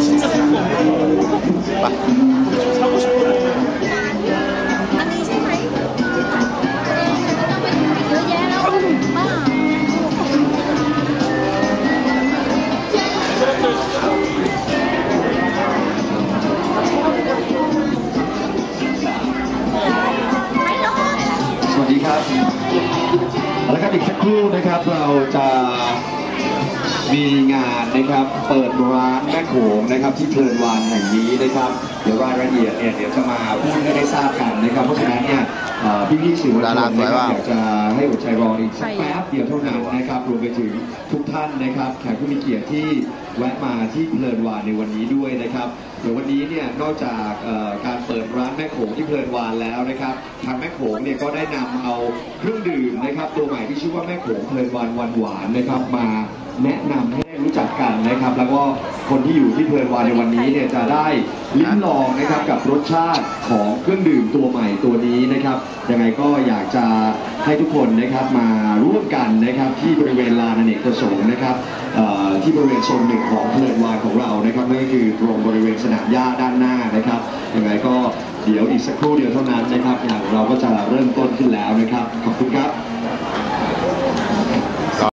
진짜 궁금해. 사고 싶거든. อันนี้ใช่ไหมต้องไปดูอีกเยอะแยะแล้วบ้า สวัสดีครับแล้วครับอีกสักครู่นะครับเราจะ มีงานนะครับ เปิดร้านแม่โขงนะครับที่เพลินวานแห่งนี้นะครับ เดี๋ยวรายละเอียดเนี่ยเดี๋ยวจะมาพูดให้ได้ทราบกันนะครับ เพราะฉะนั้นเนี่ยเอ่พี่ๆสื่อมวลชนนะครับอยากจะให้อดใจรออีกสักแป๊บเดียวเท่านั้นนะครับรวมไปถึงทุกท่านนะครับแขกผู้มีเกียรติที่แวะมาที่เพลินวานในวันนี้ด้วยนะครับ เดี๋ยววันนี้เนี่ยนอกจากเอ่อการ งที่เพลินวานแล้วนะครับทางแม่โขงเนี่ยก็ได้นำเอาเครื่องดื่มนะครับ ตัวใหม่ที่ชื่อว่าแม่โขงเพลินวานวันหวานนะครับ มาแนะนำให้ได้รู้จักกันนะครับ แล้วก็คนที่อยู่ที่เพลินวานในวันนี้เนี่ยจะได้ลิ้มลองนะครับกับรสชาติของเครื่องดื่มตัวใหม่ตัวนี้นะครับยังไงก็อยากจะให้ทุกคนนะครับมาร่วมกันนะครับที่บริเวณลานอเนกประสงค์นะครับที่บริเวณโซนหนึ่งของเพลินวานของเรานะครับนั่นก็คือตรงบริเวณสนามหญ้าด้านหน้านะครับ สักครู่เดียวเท่านั้นนะครับอย่างเราก็จะเริ่มต้นขึ้นแล้วนะครับ ขอบคุณครับ